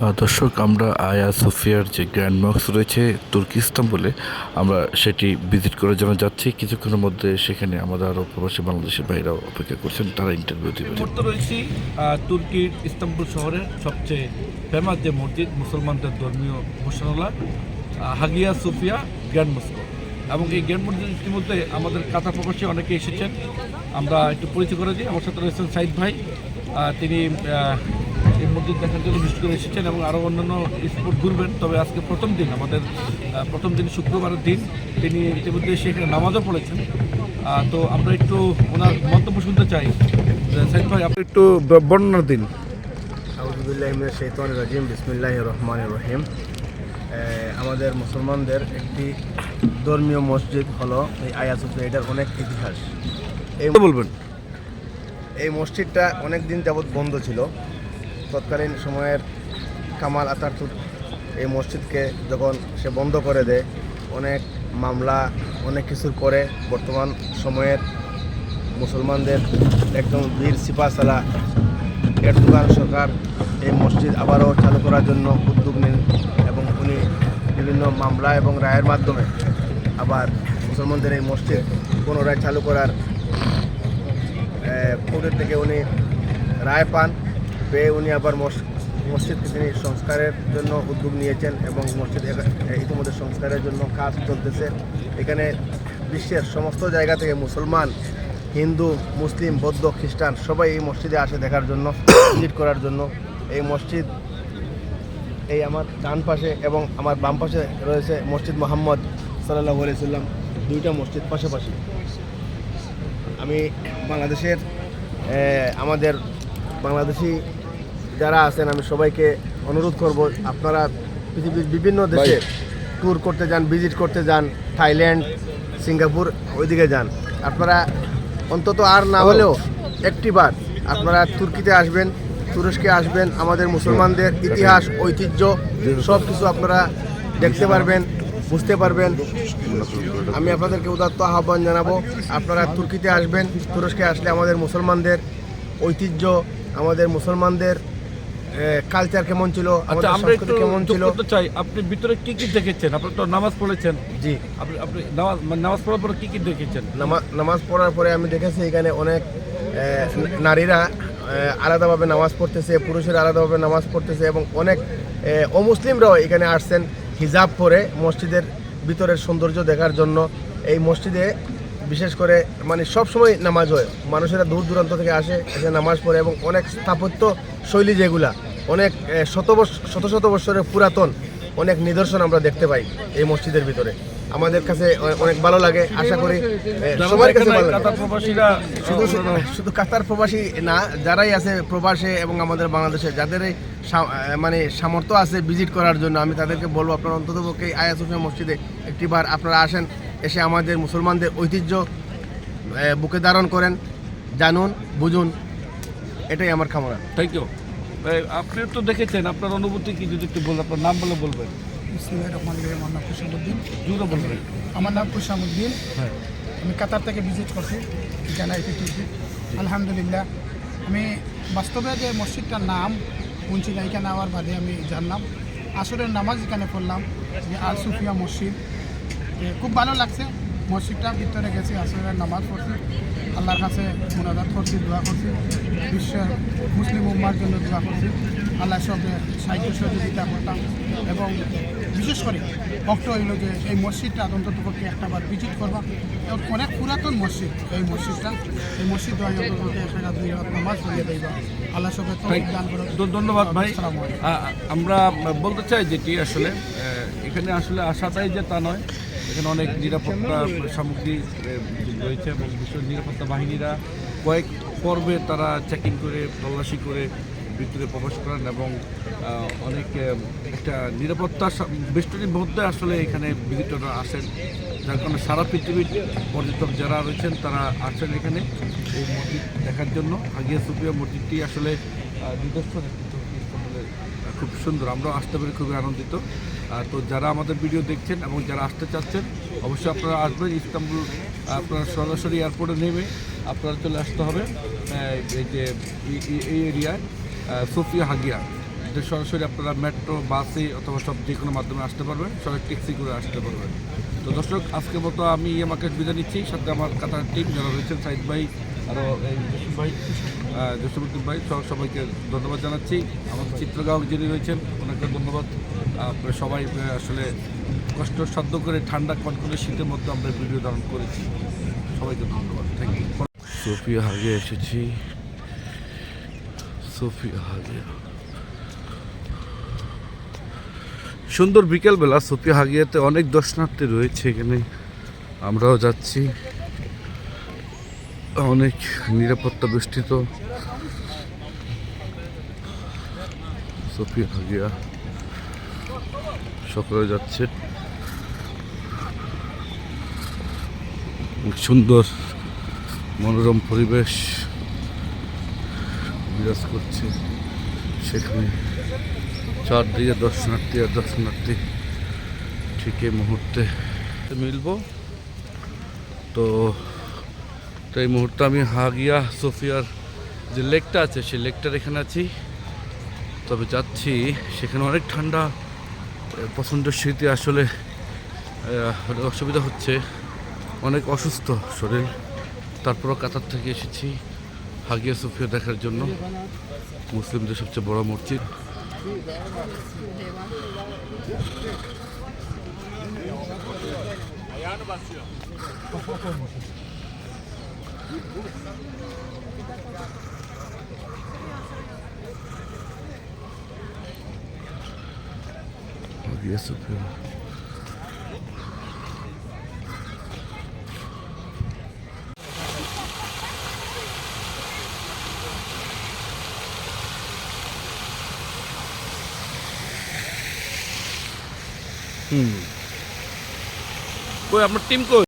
দর্শক আমরা আয়া সোফিয়ার যে গ্র্যান্ড মক্স রয়েছে তুর্কি ইস্তাম্বুলে আমরা সেটি ভিজিট করার জন্য যাচ্ছি। কিছুক্ষণের মধ্যে সেখানে আমাদের আরও প্রবাসী বাংলাদেশের বাইরেও অপেক্ষা করছেন। তারা ইন্টারভিউ দেবে রয়েছি তুর্কির ইস্তাম্বুল শহরের সবচেয়ে ফেমাস যে মসজিদ মুসলমানদের ধর্মীয় আহ, হাগিয়া সুফিয়া গ্র্যান্ড মস্কো। এবং এই গ্র্যান্ড মসজিদ ইতিমধ্যে আমাদের কাতা প্রবাসী অনেকে এসেছেন। আমরা একটু পরিচয় করে দিই। আমার সাথে রয়েছেন সাইদ ভাই। তিনি এই মসজিদ দেখার জন্য বিশেষ করে এসেছেন এবং আরও অন্যান্য স্পট ঘুরবেন। তবে আজকে প্রথম দিন আমাদের প্রথম দিন শুক্রবারের দিন তিনি ইতিমধ্যে সেখানে নামাজও পড়েছেন। তো আমরা একটু ওনার মন্তব্য শুনতে চাই। সাইদ ভাই আপনি একটু ব- বর্ণনা দিন। রাজিম বিসমিল্লাহ রহমান রহিম। আমাদের মুসলমানদের একটি ধর্মীয় মসজিদ হলো এই আয়াসুফি এটার অনেক ইতিহাস। এই বলবেন? এই মসজিদটা অনেক দিন যাবৎ বন্ধ ছিল। তৎকালীন সময়ের কামাল আতাতুর এই মসজিদকে যখন সে বন্ধ করে দেয়, অনেক মামলা, অনেক কিছুর পরে বর্তমান সময়ের মুসলমানদের একদম বীর সিপাসালা এরদোগান সরকার এই মসজিদ আবারও চালু করার জন্য উদ্যোগ নেন এবং উনি বিভিন্ন মামলা এবং রায়ের মাধ্যমে আবার মুসলমানদের এই মসজিদ পুনরায় চালু করার কোর্টের থেকে উনি রায় পান। পেয়ে উনি আবার মস- মসজিদকে তিনি সংস্কারের জন্য উদ্যোগ নিয়েছেন এবং মসজিদ ইতিমধ্যে সংস্কারের জন্য কাজ চলতেছে। এখানে বিশ্বের সমস্ত জায়গা থেকে মুসলমান, হিন্দু, মুসলিম, বৌদ্ধ, খ্রিস্টান সবাই এই মসজিদে আসে দেখার জন্য, ভিজিট করার জন্য। এই মসজিদ, এই আমার ডান পাশে এবং আমার বাম পাশে রয়েছে মসজিদ মোহাম্মদ সাল্লাহ সাল্লাম দুইটা মসজিদ পাশাপাশি। আমি বাংলাদেশের আমাদের বাংলাদেশি যারা আছেন আমি সবাইকে অনুরোধ করব আপনারা পৃথিবীর বিভিন্ন দেশে ট্যুর করতে যান ভিজিট করতে যান থাইল্যান্ড সিঙ্গাপুর ওইদিকে যান। আপনারা অন্তত আর না হলেও একটিবার আপনারা তুর্কিতে আসবেন তুরস্কে আসবেন আমাদের মুসলমানদের ইতিহাস ঐতিহ্য সব কিছু আপনারা দেখতে পারবেন বুঝতে পারবেন। আমি আপনাদেরকে উদাত্ত আহ্বান জানাব আপনারা তুর্কিতে আসবেন তুরস্কে আসলে আমাদের মুসলমানদের ঐতিহ্য আমাদের মুসলমানদের কালচার কেমন ছিল আচ্ছা আমরা একটু কেমন ছিল? চাই। আপনি ভিতরে কি কি দেখেছেন? আপনি তো নামাজ পড়েছেন। জি। আপনি আপনি নামাজ মানে নামাজ পড়ার পরে কি কি দেখেছেন? নামা- নামাজ পড়ার পরে আমি দেখেছি এখানে অনেক নারীরা আলাদাভাবে নামাজ পড়তেছে পুরুষেরা আলাদাভাবে নামাজ পড়তেছে এবং অনেক অমুসলিমরাও এখানে আসছেন হিজাব পরে মসজিদের ভিতরের সৌন্দর্য দেখার জন্য। এই মসজিদে বিশেষ করে মানে সব সময় নামাজ হয়। মানুষেরা দূর দূরান্ত থেকে আসে এসে নামাজ পড়ে এবং অনেক স্থাপত্য শৈলী যেগুলা অনেক শত শত শত বছরের পুরাতন অনেক নিদর্শন আমরা দেখতে পাই এই মসজিদের ভিতরে। আমাদের কাছে অনেক ভালো লাগে আশা করি সবার কাছে ভালো। শুধু শুধু কাতার প্রবাসী না যারাই আছে প্রবাসে এবং আমাদের বাংলাদেশে যাদের এই মানে সামর্থ্য আছে ভিজিট করার জন্য আমি তাদেরকে বলব আপনারা অন্তত পক্ষে আয়া সুফিয়া মসজিদে একটিবার আপনারা আসেন। এসে আমাদের মুসলমানদের ঐতিহ্য বুকে ধারণ করেন জানুন বুঝুন এটাই আমার কামনা। থ্যাংক ইউ আপনি তো দেখেছেন আপনার অনুভূতি কি? যদি একটু বলবেন আপনার নাম বলে বলবেন। আমার নাম কুশামুদ্দিন জুড়ে বলবেন। আমার নাম কুশামুদ্দিন হ্যাঁ। আমি কাতার থেকে ভিজিট করছি আলহামদুলিল্লাহ আমি বাস্তবে যে মসজিদটার নাম শুনছি না এখানে আওয়ার বাদে আমি জানলাম আসরের নামাজ এখানে পড়লাম যে আল সুফিয়া মসজিদ। খুব ভালো লাগছে। মসজিদটার ভিতরে গেছি আসরের নামাজ পড়ছি। আল্লাহর কাছে মোনাজাত করছি দোয়া করছি। বিশ্বের মুসলিম উম্মার জন্য দোয়া করছি। আল্লাহ সঙ্গে সাহিত্য সহযোগিতা করতাম এবং বিশেষ করে ভক্ত হইল যে এই মসজিদটা অন্তত পক্ষে একটাবার ভিজিট করবা। এবং অনেক পুরাতন মসজিদ এই মসজিদটা। এই মসজিদ হয় অন্তত দুই নামাজ পড়িয়ে দেবা আল্লাহ সঙ্গে দান করো। ধন্যবাদ ভাই। আমরা বলতে চাই যেটি আসলে এখানে আসলে আসাটাই যে তা নয় এখানে অনেক নিরাপত্তা সামগ্রী রয়েছে এবং বিশ্ব নিরাপত্তা বাহিনীরা কয়েক পর্বে তারা চেকিং করে তল্লাশি করে ভিতরে প্রবেশ করেন এবং অনেক একটা নিরাপত্তা বেষ্টনীর মধ্যে আসলে এখানে ভিজিটররা আসেন। যার কারণে সারা পৃথিবীর পর্যটক যারা রয়েছেন তারা আসেন এখানে এই মসজিদ দেখার জন্য। হাগিয়া সুফিয়া মসজিদটি আসলে আহ, নিদর্শন একটি তুর্কি ইস্তাম্বুলের, আহ, খুব সুন্দর। আমরাও আসতে পেরে, খুবই আনন্দিত। তো যারা আমাদের ভিডিও দেখছেন এবং যারা আসতে চাচ্ছেন, অবশ্যই আপনারা আসবেন। ইস্তাম্বুল, আপনারা সরাসরি এয়ারপোর্টে নেমে আপনারা চলে আসতে হবে। এই যে, এই- এরিয়ায় সোফিয়া হাগিয়া। এটা সরাসরি আপনারা মেট্রো বাসে অথবা সব যে কোনো মাধ্যমে আসতে পারবেন, সবাই ট্যাক্সি করে আসতে পারবেন। তো দর্শক, আজকের মতো আমি আমাকে বিদায় নিচ্ছি। সাথে আমার কাতার টিম যারা রয়েছেন, সাইদ ভাই আরও এই জসিম ভাই জসিমুদ্দিন ভাই, সব সবাইকে ধন্যবাদ জানাচ্ছি। আমাদের চিত্রগাঁও যিনি রয়েছেন, ওনাকে ধন্যবাদ। সবাই আসলে কষ্ট সাধ্য করে ঠান্ডা কনকনে শীতের মধ্যে আমরা ভিডিও ধারণ করেছি। সবাইকে ধন্যবাদ। থ্যাংক ইউ সোফিয়া হাগে এসেছি। সোফিয়া হাগে সুন্দর বিকেলবেলা সোফিয়া হাগিয়াতে অনেক দর্শনার্থী রয়েছে এখানে। আমরাও যাচ্ছি। অনেক নিরাপত্তা বেষ্টিত। সোফিয়া হাগিয়া সকলে যাচ্ছে। সুন্দর মনোরম পরিবেশ বিরাজ করছে। সেখানে চারদিকে দর্শনার্থী আর দর্শনার্থী ঠিক এই মুহূর্তে মিলব। তো তো এই মুহূর্তে আমি হাগিয়া সোফিয়ার যে লেকটা আছে, সেই লেকটার এখানে আছি। তবে যাচ্ছি, সেখানে অনেক ঠান্ডা প্রচণ্ড শীতে আসলে অসুবিধা হচ্ছে। অনেক অসুস্থ শরীর, তারপরও কাতার থেকে এসেছি হাগিয়া সুফিয়া দেখার জন্য। মুসলিমদের সবচেয়ে বড় মসজিদ। হাগিয়া সুফিয়া হুম কই আপনার টিম কই